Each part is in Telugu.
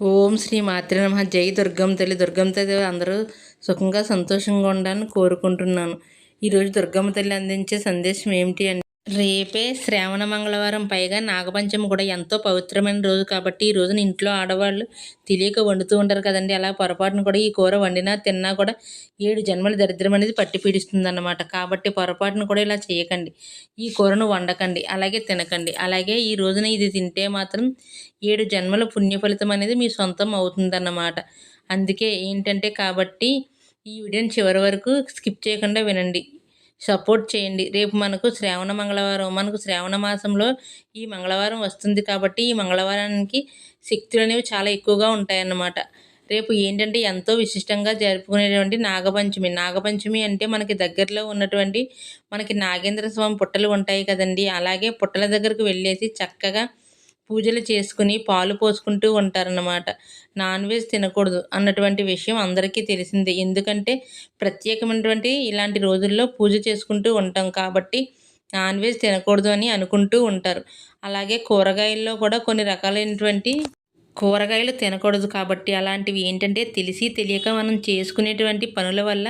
ఓం శ్రీ మాతృ నమ. జై దుర్గం తల్లి. దుర్గం తల్లి అందరూ సుఖంగా సంతోషంగా ఉండాలని కోరుకుంటున్నాను. ఈరోజు దుర్గమ్మ తల్లి అందించే సందేశం ఏమిటి అంటే రేపే శ్రావణ మంగళవారం. పైగా నాగపంచమి కూడా ఎంతో పవిత్రమైన రోజు కాబట్టి ఈ రోజున ఇంట్లో ఆడవాళ్ళు తెలియక వండుతూ ఉంటారు కదండి. అలా పొరపాటును కూడా ఈ కూర వండినా తిన్నా కూడా ఏడు జన్మల దరిద్రం అనేది పట్టి పీడిస్తుంది అన్నమాట కాబట్టి పొరపాటును కూడా ఇలా చేయకండి. ఈ కూరను వండకండి అలాగే తినకండి. అలాగే ఈ రోజున ఇది తింటే మాత్రం ఏడు జన్మల పుణ్య ఫలితం అనేది మీ సొంతం అవుతుందన్నమాట. అందుకే ఏంటంటే కాబట్టి ఈ వీడియోని చివరి వరకు స్కిప్ చేయకుండా వినండి. సపోర్ట్ చేయండి. రేపు మనకు శ్రావణ మంగళవారం మనకు శ్రావణ మాసంలో ఈ మంగళవారం వస్తుంది కాబట్టి ఈ మంగళవారానికి శక్తులు అనేవి చాలా ఎక్కువగా ఉంటాయన్నమాట. రేపు ఏంటంటే ఎంతో విశిష్టంగా జరుపుకునేటువంటి నాగపంచమి. నాగపంచమి అంటే మనకి దగ్గరలో ఉన్నటువంటి మనకి నాగేంద్ర స్వామి పుట్టలు ఉంటాయి కదండి. అలాగే పుట్టల దగ్గరకు వెళ్ళేసి చక్కగా పూజలు చేసుకుని పాలు పోసుకుంటూ ఉంటారన్నమాట. నాన్ వెజ్ తినకూడదు అన్నటువంటి విషయం అందరికీ తెలిసిందే. ఎందుకంటే ప్రత్యేకమైనటువంటి ఇలాంటి రోజుల్లో పూజ చేసుకుంటూ ఉంటాం కాబట్టి నాన్ వెజ్ తినకూడదు అని అనుకుంటూ ఉంటారు. అలాగే కూరగాయల్లో కూడా కొన్ని రకాలైనటువంటి కూరగాయలు తినకూడదు కాబట్టి అలాంటివి ఏంటంటే తెలిసి తెలియక మనం చేసుకునేటువంటి పనుల వల్ల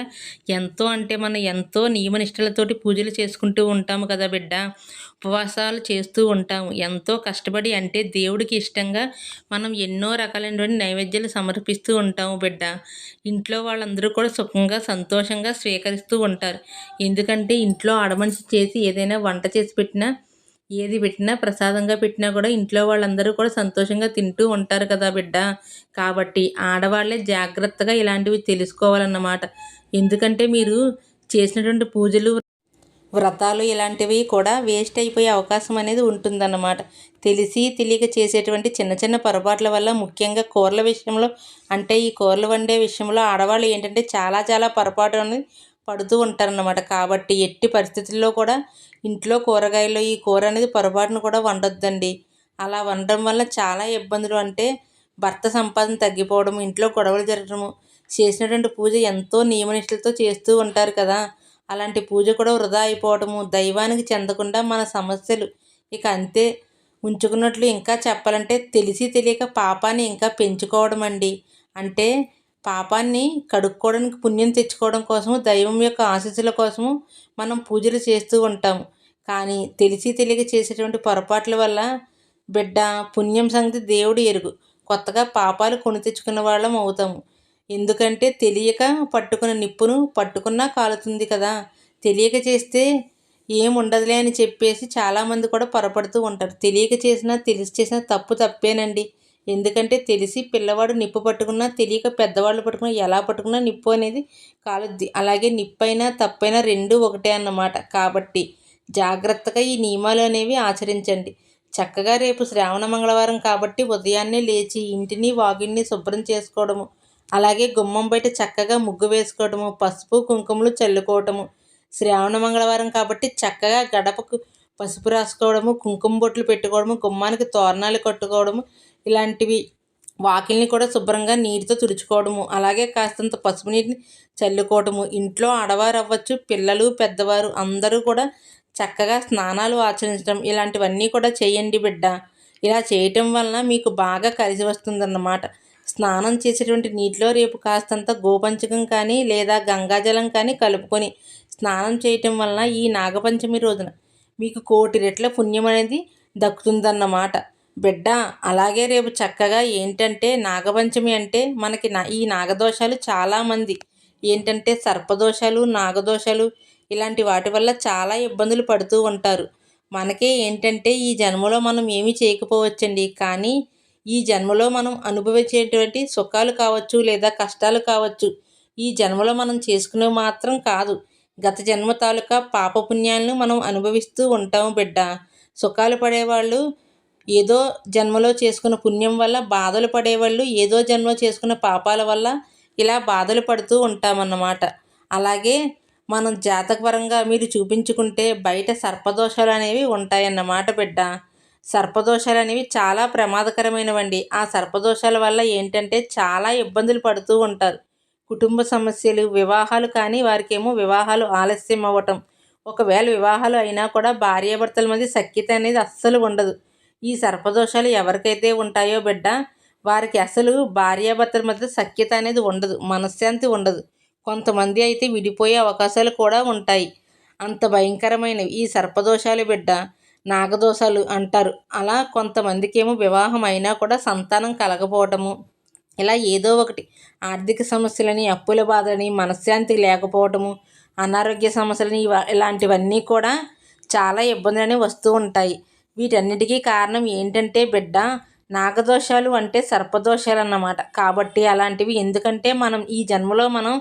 ఎంతో అంటే మనం ఎంతో నియమనిష్టలతోటి పూజలు చేసుకుంటూ ఉంటాము కదా బిడ్డ. ఉపవాసాలు చేస్తూ ఉంటాము. ఎంతో కష్టపడి అంటే దేవుడికి ఇష్టంగా మనం ఎన్నో రకాలైనటువంటి నైవేద్యాలు సమర్పిస్తూ ఉంటాము బిడ్డ. ఇంట్లో వాళ్ళందరూ కూడా సుఖంగా సంతోషంగా స్వీకరిస్తూ ఉంటారు. ఎందుకంటే ఇంట్లో ఆడమనిషి చేసి ఏదైనా వంట చేసి పెట్టినా ఏది పెట్టినా ప్రసాదంగా పెట్టినా కూడా ఇంట్లో వాళ్ళందరూ కూడా సంతోషంగా తింటూ ఉంటారు కదా బిడ్డ. కాబట్టి ఆడవాళ్ళే జాగ్రత్తగా ఇలాంటివి తెలుసుకోవాలన్నమాట. ఎందుకంటే మీరు చేసినటువంటి పూజలు వ్రతాలు ఇలాంటివి కూడా వేస్ట్ అయిపోయే అవకాశం అనేది ఉంటుందన్నమాట. తెలిసి తెలియక చేసేటువంటి చిన్న చిన్న పొరపాట్ల వల్ల ముఖ్యంగా కూరల విషయంలో అంటే ఈ కూరలు వండే విషయంలో ఆడవాళ్ళు ఏంటంటే చాలా చాలా పొరపాటు అనేది పడుతూ ఉంటారన్నమాట. కాబట్టి ఎట్టి పరిస్థితుల్లో కూడా ఇంట్లో కూరగాయలు ఈ కూర అనేది పొరపాటున కూడా వండొద్దండి. అలా వండడం వల్ల చాలా ఇబ్బందులు. అంటే భర్త సంపాదన తగ్గిపోవడం ఇంట్లో గొడవలు జరగడము చేసినటువంటి పూజ ఎంతో నియమనిష్టలతో చేస్తూ ఉంటారు కదా. అలాంటి పూజ కూడా వృధా అయిపోవడము దైవానికి చెందకుండా మన సమస్యలు ఇక అంతే ఉంచుకున్నట్లు ఇంకా చెప్పాలంటే తెలిసి తెలియక పాపాన్ని ఇంకా పెంచుకోవడం అండి. అంటే పాపాన్ని కడుక్కోవడానికి పుణ్యం తెచ్చుకోవడం కోసము దైవం యొక్క ఆశీస్సుల కోసము మనం పూజలు చేస్తూ ఉంటాము. కానీ తెలిసి తెలియక చేసేటువంటి పొరపాట్ల వల్ల బిడ్డ పుణ్యం సంగతి దేవుడు ఎరుగు. కొత్తగా పాపాలు కొని తెచ్చుకున్న వాళ్ళం అవుతాము. ఎందుకంటే తెలియక పట్టుకున్న నిప్పును పట్టుకున్నా కాలుతుంది కదా. తెలియక చేస్తే ఏముండదులే అని చెప్పేసి చాలామంది కూడా పొరపడుతూ ఉంటారు. తెలియక చేసినా తెలిసి చేసినా తప్పు తప్పేనండి. ఎందుకంటే తెలిసి పిల్లవాడు నిప్పు పట్టుకున్నా తెలియక పెద్దవాళ్ళు పట్టుకున్నా ఎలా పట్టుకున్నా నిప్పు అనేది కాలుద్ది. అలాగే నిప్పైనా తప్పైనా రెండు ఒకటే అన్నమాట. కాబట్టి జాగ్రత్తగా ఈ నియమాలు అనేవి ఆచరించండి. చక్కగా రేపు శ్రావణ మంగళవారం కాబట్టి ఉదయాన్నే లేచి ఇంటిని వాకిడిని శుభ్రం చేసుకోవడము అలాగే గుమ్మం బయట చక్కగా ముగ్గు వేసుకోవడము పసుపు కుంకుమలు చల్లుకోవటము. శ్రావణ మంగళవారం కాబట్టి చక్కగా గడపకు పసుపు రాసుకోవడము కుంకుమ బొట్లు పెట్టుకోవడము గుమ్మానికి తోరణాలు కట్టుకోవడము ఇలాంటివి వాకిల్ని కూడా శుభ్రంగా నీటితో తుడుచుకోవడము అలాగే కాస్తంత పసుపు నీటిని చల్లుకోవడము ఇంట్లో ఆడవారు అవ్వచ్చు పిల్లలు పెద్దవారు అందరూ కూడా చక్కగా స్నానాలు ఆచరించడం ఇలాంటివన్నీ కూడా చేయండి బిడ్డ. ఇలా చేయటం వలన మీకు బాగా కలిసి వస్తుందన్నమాట. స్నానం చేసేటువంటి నీటిలో రేపు కాస్తంత గోపంచకం కానీ లేదా గంగాజలం కానీ కలుపుకొని స్నానం చేయటం వలన ఈ నాగపంచమి రోజున మీకు కోటి రెట్ల పుణ్యం అనేది దక్కుతుందన్నమాట. బిడ్డ అలాగే రేపు చక్కగా ఏంటంటే నాగపంచమి అంటే మనకి నా ఈ నాగదోషాలు చాలామంది ఏంటంటే సర్పదోషాలు నాగదోషాలు ఇలాంటి వాటి వల్ల చాలా ఇబ్బందులు పడుతూ ఉంటారు. మనకే ఏంటంటే ఈ జన్మలో మనం ఏమీ చేయకపోవచ్చండి. కానీ ఈ జన్మలో మనం అనుభవించేటువంటి సుఖాలు కావచ్చు లేదా కష్టాలు కావచ్చు ఈ జన్మలో మనం చేసుకునే మాత్రం కాదు. గత జన్మ తాలూకా పాపపుణ్యాలను మనం అనుభవిస్తూ ఉంటాము బిడ్డ. సుఖాలు పడేవాళ్ళు ఏదో జన్మలో చేసుకున్న పుణ్యం వల్ల బాధలు పడేవాళ్ళు ఏదో జన్మలో చేసుకున్న పాపాల వల్ల ఇలా బాధలు పడుతూ ఉంటామన్నమాట. అలాగే మనం జాతకపరంగా మీరు చూపించుకుంటే బయట సర్పదోషాలు అనేవి ఉంటాయన్నమాట బిడ్డ. సర్పదోషాలు అనేవి చాలా ప్రమాదకరమైనవండి. ఆ సర్పదోషాల వల్ల ఏంటంటే చాలా ఇబ్బందులు పడుతూ ఉంటారు. కుటుంబ సమస్యలు వివాహాలు కానీ వారికి ఏమో వివాహాలు ఆలస్యం అవ్వటం. ఒకవేళ వివాహాలు అయినా కూడా భార్యాభర్తల మధ్య సఖ్యత అనేది అస్సలు ఉండదు. ఈ సర్పదోషాలు ఎవరికైతే ఉంటాయో బిడ్డ వారికి అసలు భార్యాభర్తల మధ్య సఖ్యత అనేది ఉండదు. మనశ్శాంతి ఉండదు. కొంతమంది అయితే విడిపోయే అవకాశాలు కూడా ఉంటాయి. అంత భయంకరమైనవి. ఈ సర్పదోషాలు బిడ్డ నాగదోషాలు అంటారు. అలా కొంతమందికి ఏమో వివాహం అయినా కూడా సంతానం కలగపోవటము ఇలా ఏదో ఒకటి ఆర్థిక సమస్యలని అప్పుల బాధలని మనశ్శాంతి లేకపోవటము అనారోగ్య సమస్యలని ఇలాంటివన్నీ కూడా చాలా ఇబ్బందులని వస్తూ ఉంటాయి. వీటన్నిటికీ కారణం ఏంటంటే బిడ్డ నాగదోషాలు అంటే సర్పదోషాలు అన్నమాట కాబట్టి అలాంటివి ఎందుకంటే మనం ఈ జన్మలో మనం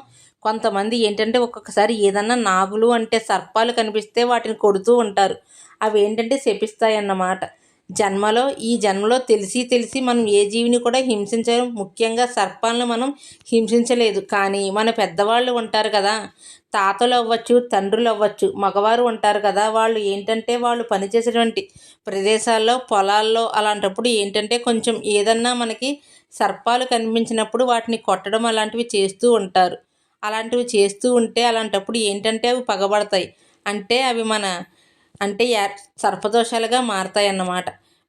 కొంతమంది ఏంటంటే ఒక్కొక్కసారి ఏదన్నా నాగులు అంటే సర్పాలు కనిపిస్తే వాటిని కొడుతూ ఉంటారు. అవి ఏంటంటే శపిస్తాయి అన్నమాట జన్మలో ఈ జన్మలో తెలిసి తెలిసి మనం ఏ జీవిని కూడా హింసించడం ముఖ్యంగా సర్పాలను మనం హింసించలేదు. కానీ మన పెద్దవాళ్ళు ఉంటారు కదా తాతలు అవ్వచ్చు తండ్రులు అవ్వచ్చు మగవారు ఉంటారు కదా వాళ్ళు ఏంటంటే వాళ్ళు పనిచేసేటువంటి ప్రదేశాల్లో పొలాల్లో అలాంటప్పుడు ఏంటంటే కొంచెం ఏదన్నా మనకి సర్పాలు కనిపించినప్పుడు వాటిని కొట్టడం అలాంటివి చేస్తూ ఉంటారు. అలాంటివి చేస్తూ ఉంటే అలాంటప్పుడు ఏంటంటే అవి పగబడతాయి. అంటే అవి మన అంటే సర్పదోషాలుగా మారతాయి అన్నమాట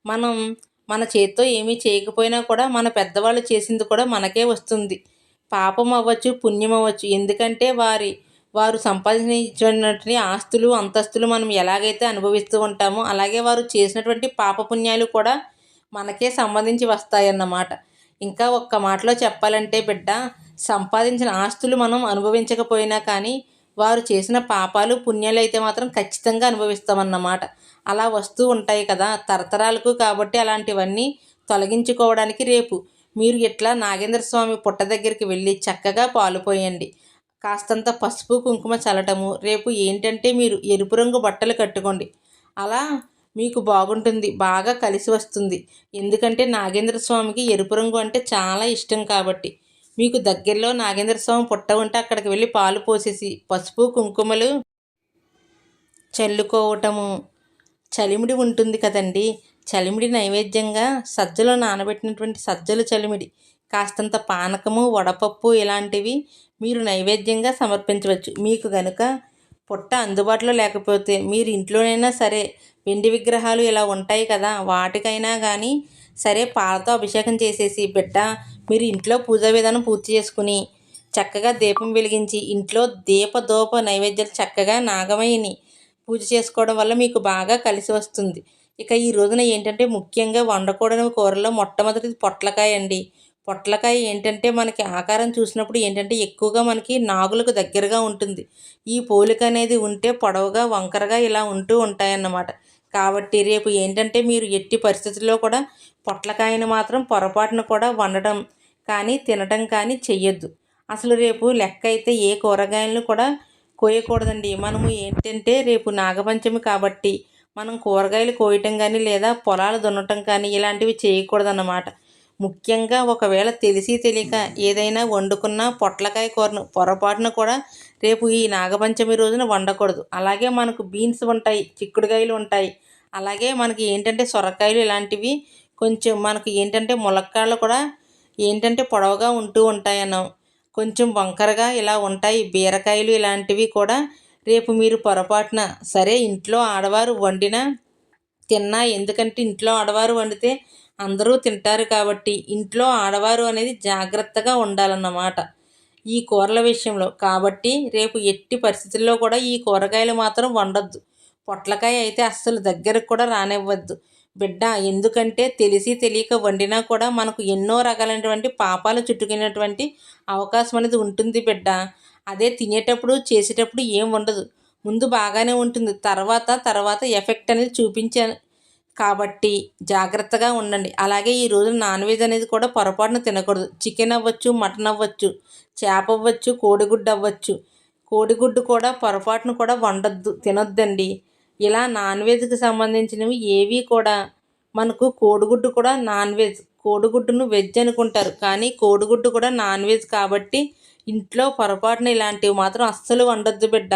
మనం మన చేత్తో ఏమీ చేయకపోయినా కూడా మన పెద్దవాళ్ళు చేసింది కూడా మనకే వస్తుంది. పాపం అవ్వచ్చు పుణ్యం అవ్వచ్చు. ఎందుకంటే వారి వారు సంపాదించినటువంటి ఆస్తులు అంతస్తులు మనం ఎలాగైతే అనుభవిస్తూ ఉంటామో అలాగే వారు చేసినటువంటి పాపపుణ్యాలు కూడా మనకే సంబంధించి వస్తాయన్నమాట. ఇంకా ఒక్క మాటలో చెప్పాలంటే బిడ్డ సంపాదించిన ఆస్తులు మనం అనుభవించకపోయినా కానీ వారు చేసిన పాపాలు పుణ్యాలు అయితే మాత్రం ఖచ్చితంగా అనుభవిస్తామన్నమాట. అలా వస్తూ ఉంటాయి కదా తరతరాలకు కాబట్టి అలాంటివన్నీ తొలగించుకోవడానికి రేపు. మీరు ఇట్లా నాగేంద్ర స్వామి పుట్ట దగ్గరికి వెళ్ళి చక్కగా పాలుపోయండి కాస్తంత పసుపు కుంకుమ చల్లటము రేపు ఏంటంటే మీరు ఎరుపు రంగు బట్టలు కట్టుకోండి. అలా మీకు బాగుంటుంది బాగా కలిసి వస్తుంది. ఎందుకంటే నాగేంద్ర స్వామికి ఎరుపు రంగు అంటే చాలా ఇష్టం కాబట్టి. మీకు దగ్గరలో నాగేంద్ర స్వామి పుట్ట ఉంటే అక్కడికి వెళ్ళి పాలు పోసేసి పసుపు కుంకుమలు చల్లుకోవటము. చలిమిడి ఉంటుంది కదండి. చలిమిడి నైవేద్యంగా సజ్జలో నానబెట్టినటువంటి సజ్జలు చలిమిడి కాస్తంత పానకము వడపప్పు ఇలాంటివి మీరు నైవేద్యంగా సమర్పించవచ్చు. మీకు గనుక పుట్ట అందుబాటులో లేకపోతే మీరు ఇంట్లోనైనా సరే వెండి విగ్రహాలు ఇలా ఉంటాయి కదా వాటికైనా కానీ సరే పాలతో అభిషేకం చేసేసి బిడ్డ మీరు ఇంట్లో పూజా విధానం పూర్తి చేసుకుని చక్కగా దీపం వెలిగించి ఇంట్లో దీపదోప నైవేద్యాలు చక్కగా నాగమయ్యని పూజ చేసుకోవడం వల్ల మీకు బాగా కలిసి వస్తుంది. ఇక ఈ రోజున ఏంటంటే ముఖ్యంగా వండకూడని కూరలో మొట్టమొదటిది పొట్లకాయ అండి. పొట్లకాయ ఏంటంటే మనకి ఆకారం చూసినప్పుడు ఏంటంటే ఎక్కువగా మనకి నాగులకు దగ్గరగా ఉంటుంది. ఈ పోలిక అనేది ఉంటే పొడవుగా వంకరగా ఇలా ఉంటూ ఉంటాయన్నమాట. కాబట్టి రేపు ఏంటంటే మీరు ఎట్టి పరిస్థితుల్లో కూడా పొట్లకాయను మాత్రం పొరపాటున కూడా వండటం కానీ తినటం కానీ చెయ్యొద్దు. అసలు రేపు లెక్క అయితే ఏ కూరగాయలను కూడా కోయకూడదండి. మనము ఏంటంటే రేపు నాగపంచమి కాబట్టి మనం కూరగాయలు కోయటం కానీ లేదా పొలాలు దున్నటం కానీ ఇలాంటివి చేయకూడదన్నమాట. ముఖ్యంగా ఒకవేళ తెలిసి తెలియక ఏదైనా వండుకున్న పొట్లకాయ కూరను పొరపాటున కూడా రేపు ఈ నాగపంచమి రోజున వండకూడదు. అలాగే మనకు బీన్స్ ఉంటాయి చిక్కుడుకాయలు ఉంటాయి. అలాగే మనకి ఏంటంటే సొరకాయలు ఇలాంటివి కొంచెం మనకు ఏంటంటే ములక్కాయలు కూడా ఏంటంటే పొడవుగా ఉంటూ ఉంటాయన్నాం. కొంచెం వంకరగా ఇలా ఉంటాయి బీరకాయలు ఇలాంటివి కూడా రేపు మీరు పొరపాటున సరే ఇంట్లో ఆడవారు వండిన తిన్నా ఎందుకంటే ఇంట్లో ఆడవారు వండితే అందరూ తింటారు కాబట్టి ఇంట్లో ఆడవారు అనేది జాగ్రత్తగా ఉండాలన్నమాట. ఈ కూరల విషయంలో. కాబట్టి రేపు ఎట్టి పరిస్థితుల్లో కూడా ఈ కూరగాయలు మాత్రం వండొద్దు. పొట్లకాయ అయితే అస్సలు దగ్గరకు కూడా రానివ్వద్దు. బిడ్డ ఎందుకంటే తెలిసి తెలియక వండినా కూడా మనకు ఎన్నో రకాలైనటువంటి పాపాలు చుట్టుకునేటువంటి అవకాశం అనేది ఉంటుంది బిడ్డ. అదే తినేటప్పుడు చేసేటప్పుడు ఏం ఉండదు ముందు బాగానే ఉంటుంది. తర్వాత తర్వాత ఎఫెక్ట్ అనేది చూపించే కాబట్టి జాగ్రత్తగా ఉండండి. అలాగే ఈ రోజు నాన్ వెజ్ అనేది కూడా పొరపాటున తినకూడదు. చికెన్ అవ్వచ్చు మటన్ అవ్వచ్చు చేప అవ్వచ్చు కోడిగుడ్డు అవ్వచ్చు. కోడిగుడ్డు కూడా పొరపాటున కూడా వండొద్దు తినొద్దండి. ఇలా నాన్ వెజ్కి సంబంధించినవి ఏవి కూడా మనకు కోడిగుడ్డు కూడా నాన్ వెజ్ కోడిగుడ్డును వెజ్ అనుకుంటారు. కానీ కోడిగుడ్డు కూడా నాన్ వెజ్ కాబట్టి ఇంట్లో పొరపాటున ఇలాంటివి మాత్రం అస్సలు వండొద్దు బిడ్డ.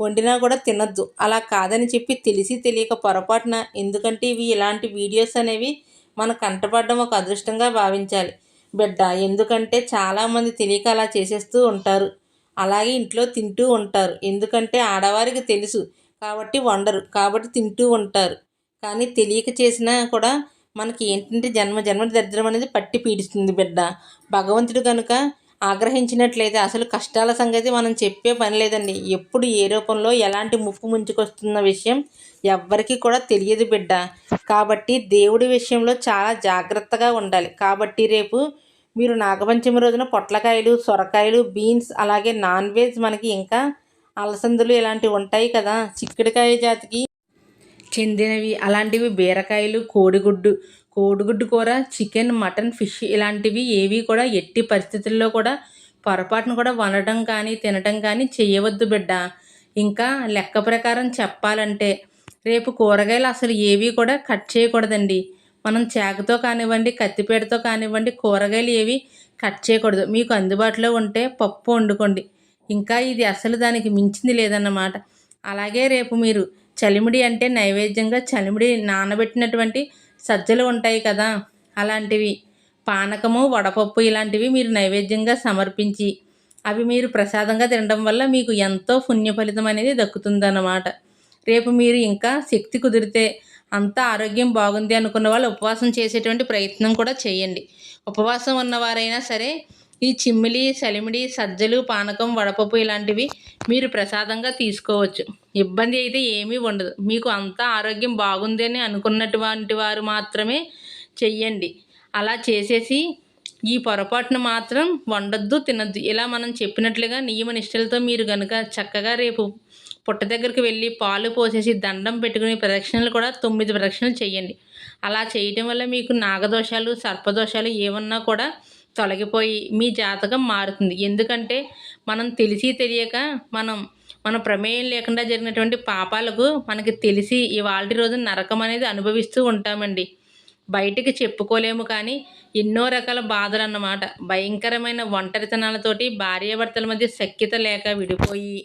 వండినా కూడా తినద్దు. అలా కాదని చెప్పి తెలిసి తెలియక పొరపాటున ఎందుకంటే ఇవి ఇలాంటి వీడియోస్ అనేవి మన కంటపడడం ఒక అదృష్టంగా భావించాలి. బిడ్డ ఎందుకంటే చాలామంది తెలియక అలా చేసేస్తూ ఉంటారు. అలాగే ఇంట్లో తింటూ ఉంటారు. ఎందుకంటే ఆడవారికి తెలుసు కాబట్టి వండరు కాబట్టి తింటూ ఉంటారు. కానీ తెలియక చేసినా కూడా మనకి ఏంటంటే జన్మ జన్మ దరిద్రం అనేది పట్టి పీడిస్తుంది బిడ్డ. భగవంతుడు కనుక ఆగ్రహించినట్లయితే అసలు కష్టాల సంగతి మనం చెప్పే పని లేదండి. ఎప్పుడు ఏ రూపంలో ఎలాంటి ముప్పు ముంచుకొస్తున్న విషయం ఎవ్వరికీ కూడా తెలియదు బిడ్డ. కాబట్టి దేవుడి విషయంలో చాలా జాగ్రత్తగా ఉండాలి. కాబట్టి రేపు మీరు నాగపంచమి రోజున పొట్లకాయలు సొరకాయలు బీన్స్ అలాగే నాన్ వెజ్ మనకి ఇంకా అలసందులు ఇలాంటివి ఉంటాయి కదా. చిక్కుడుకాయ జాతికి చెందినవి. అలాంటివి బీరకాయలు కోడిగుడ్డు కోడిగుడ్డు కూర చికెన్ మటన్ ఫిష్ ఇలాంటివి ఏవి కూడా ఎట్టి పరిస్థితుల్లో కూడా పొరపాటును కూడా వండటం కానీ తినటం కానీ చేయవద్దు బిడ్డ. ఇంకా లెక్క ప్రకారం చెప్పాలంటే రేపు కూరగాయలు అసలు ఏవి కూడా కట్ చేయకూడదండి. మనం చేకతో కానివ్వండి కత్తిపేటతో కానివ్వండి కూరగాయలు ఏవి కట్ చేయకూడదు. మీకు అందుబాటులో ఉంటే పప్పు వండుకోండి. ఇంకా ఇది అసలు దానికి మించింది లేదన్నమాట. అలాగే రేపు మీరు చలిమిడి అంటే నైవేద్యంగా చలిమిడి నానబెట్టినటువంటి సజ్జలు ఉంటాయి కదా అలాంటివి. పానకము వడపప్పు ఇలాంటివి మీరు నైవేద్యంగా సమర్పించి అవి మీరు ప్రసాదంగా తినడం వల్ల మీకు ఎంతో పుణ్య ఫలితం అనేది దక్కుతుందన్నమాట. రేపు మీరు ఇంకా శక్తి కుదిరితే అంత ఆరోగ్యం బాగుంది అనుకున్న వాళ్ళు ఉపవాసం చేసేటువంటి ప్రయత్నం కూడా చేయండి. ఉపవాసం ఉన్నవారైనా సరే ఈ చిమ్మిలి సలిమిడి సజ్జలు పానకం వడపప్పు ఇలాంటివి మీరు ప్రసాదంగా తీసుకోవచ్చు. ఇబ్బంది అయితే ఏమీ ఉండదు. మీకు అంతా ఆరోగ్యం బాగుంది అని అనుకున్నటువంటి వారు మాత్రమే చెయ్యండి. అలా చేసేసి ఈ పొరపాటును మాత్రం వండొద్దు తినద్దు. ఇలా మనం చెప్పినట్లుగా నియమ నిష్ఠలతో మీరు కనుక చక్కగా రేపు పుట్ట దగ్గరికి వెళ్ళి పాలు పోసేసి దండం పెట్టుకుని ప్రదక్షిణలు కూడా తొమ్మిది ప్రదక్షిణలు చేయండి అలా చేయటం వల్ల మీకు నాగదోషాలు సర్పదోషాలు ఏమన్నా కూడా తొలగిపోయి మీ జాతకం మారుతుంది. ఎందుకంటే మనం తెలిసి తెలియక మనం మన ప్రమేయం లేకుండా జరిగినటువంటి పాపాలకు మనకి తెలిసి ఇవాళ రోజు నరకం అనేది అనుభవిస్తూ ఉంటామండి. బయటికి చెప్పుకోలేము కానీ ఎన్నో రకాల బాధలు అన్నమాట భయంకరమైన ఒంటరితనాలతోటి భార్యాభర్తల మధ్య శక్యత లేక విడిపోయి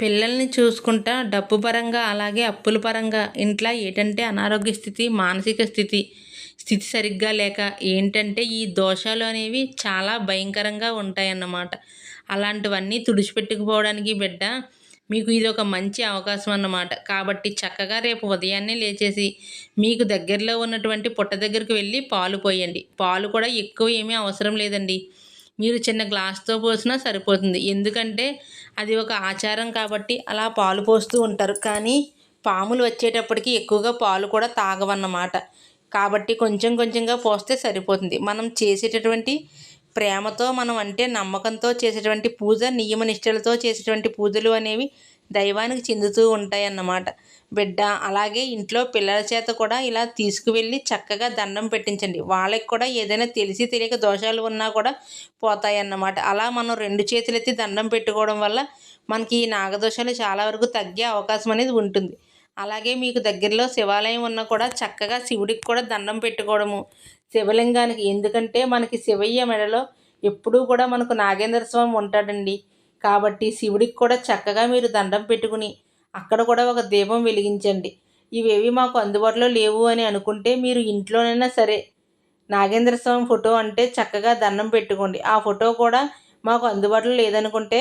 పిల్లల్ని చూసుకుంటా డబ్బు పరంగా అలాగే అప్పుల పరంగా ఇంట్లో ఏంటంటే అనారోగ్య స్థితి మానసిక స్థితి స్థితి సరిగ్గా లేక ఏంటంటే ఈ దోషాలు అనేవి చాలా భయంకరంగా ఉంటాయన్నమాట. అలాంటివన్నీ తుడిచిపెట్టుకుపోవడానికి బిడ్డ మీకు ఇది ఒక మంచి అవకాశం అన్నమాట. కాబట్టి చక్కగా రేపు ఉదయాన్నే లేచేసి మీకు దగ్గరలో ఉన్నటువంటి పుట్ట దగ్గరికి వెళ్ళి పాలు పోయండి. పాలు కూడా ఎక్కువ ఏమీ అవసరం లేదండి. మీరు చిన్న గ్లాస్తో పోసినా సరిపోతుంది. ఎందుకంటే అది ఒక ఆచారం కాబట్టి అలా పాలు పోస్తూ ఉంటారు. కానీ పాములు వచ్చేటప్పటికి ఎక్కువగా పాలు కూడా తాగవన్నమాట. కాబట్టి కొంచెం కొంచెంగా పోస్తే సరిపోతుంది. మనం చేసేటటువంటి ప్రేమతో మనం అంటే నమ్మకంతో చేసేటువంటి పూజ నియమ నిష్టలతో చేసేటువంటి పూజలు అనేవి దైవానికి చెందుతూ ఉంటాయి అన్నమాట బిడ్డ అలాగే ఇంట్లో పిల్లల చేత కూడా ఇలా తీసుకువెళ్ళి చక్కగా దండం పెట్టించండి. వాళ్ళకి కూడా ఏదైనా తెలిసి తెలియక దోషాలు ఉన్నా కూడా పోతాయి అన్నమాట అలా మనం రెండు చేతులెత్తి దండం పెట్టుకోవడం వల్ల మనకి ఈ నాగదోషాలు చాలా వరకు తగ్గే అవకాశం అనేది ఉంటుంది. అలాగే మీకు దగ్గరలో శివాలయం ఉన్నా కూడా చక్కగా శివుడికి కూడా దండం పెట్టుకోవడము. శివలింగానికి ఎందుకంటే మనకి శివయ్య మెడలో ఎప్పుడూ కూడా మనకు నాగేంద్ర స్వామి ఉంటాడండి. కాబట్టి శివుడికి కూడా చక్కగా మీరు దండం పెట్టుకుని అక్కడ కూడా ఒక దీపం వెలిగించండి. ఇవేవి మాకు అందుబాటులో లేవు అని అనుకుంటే మీరు ఇంట్లోనైనా సరే నాగేంద్ర స్వామి ఫోటో అంటే చక్కగా దండం పెట్టుకోండి. ఆ ఫోటో కూడా మాకు అందుబాటులో లేదనుకుంటే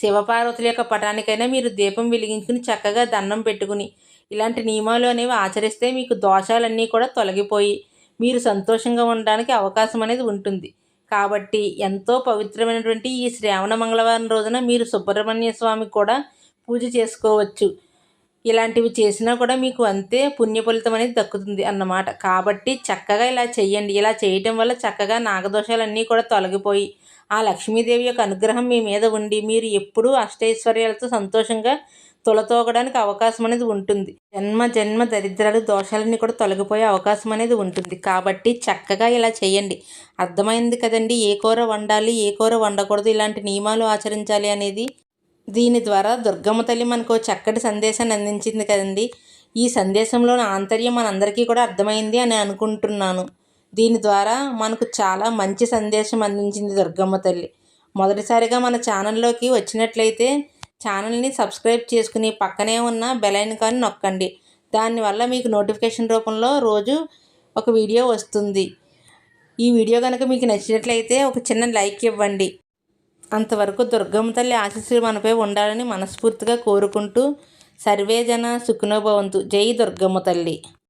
శివపార్వతుల యొక్క పటానికైనా మీరు దీపం వెలిగించుకుని చక్కగా దండం పెట్టుకుని ఇలాంటి నియమాలు అనేవి ఆచరిస్తే మీకు దోషాలన్నీ కూడా తొలగిపోయి మీరు సంతోషంగా ఉండడానికి అవకాశం అనేది ఉంటుంది. కాబట్టి ఎంతో పవిత్రమైనటువంటి ఈ శ్రావణ మంగళవారం రోజున మీరు సుబ్రహ్మణ్య స్వామికి కూడా పూజ చేసుకోవచ్చు. ఇలాంటివి చేసినా కూడా మీకు అంతే పుణ్య ఫలితం అనేది దక్కుతుంది అన్నమాట. కాబట్టి చక్కగా ఇలా చేయండి ఇలా చేయటం వల్ల చక్కగా నాగదోషాలన్నీ కూడా తొలగిపోయి ఆ లక్ష్మీదేవి యొక్క అనుగ్రహం మీ మీద ఉండి మీరు ఎప్పుడూ అష్టైశ్వర్యాలతో సంతోషంగా తొలతోగడానికి అవకాశం అనేది ఉంటుంది. జన్మ జన్మ దరిద్రాలు దోషాలన్నీ కూడా తొలగిపోయే అవకాశం అనేది ఉంటుంది. కాబట్టి చక్కగా ఇలా చేయండి. అర్థమైంది కదండి? ఏ కూర వండాలి ఏ కూర వండకూడదు ఇలాంటి నియమాలు ఆచరించాలి అనేది దీని ద్వారా దుర్గమ్మ తల్లి మనకు చక్కటి సందేశాన్ని అందించింది కదండి. ఈ సందేశంలోని ఆంతర్యం మనందరికీ కూడా అర్థమైంది అని అనుకుంటున్నాను. దీని ద్వారా మనకు చాలా మంచి సందేశం అందించింది దుర్గమ్మ తల్లి. మొదటిసారిగా మన ఛానల్లోకి వచ్చినట్లయితే ఛానల్ని సబ్స్క్రైబ్ చేసుకుని పక్కనే ఉన్న బెల్ ఐకాన్ నొక్కండి. దానివల్ల మీకు నోటిఫికేషన్ రూపంలో రోజు ఒక వీడియో వస్తుంది. ఈ వీడియో కనుక మీకు నచ్చినట్లయితే ఒక చిన్న లైక్ ఇవ్వండి. అంతవరకు దుర్గమ్మ తల్లి ఆశీస్సులు మనపై ఉండాలని మనస్ఫూర్తిగా కోరుకుంటూ సర్వేజన సుఖనోభవంతు జై దుర్గమ్మ తల్లి.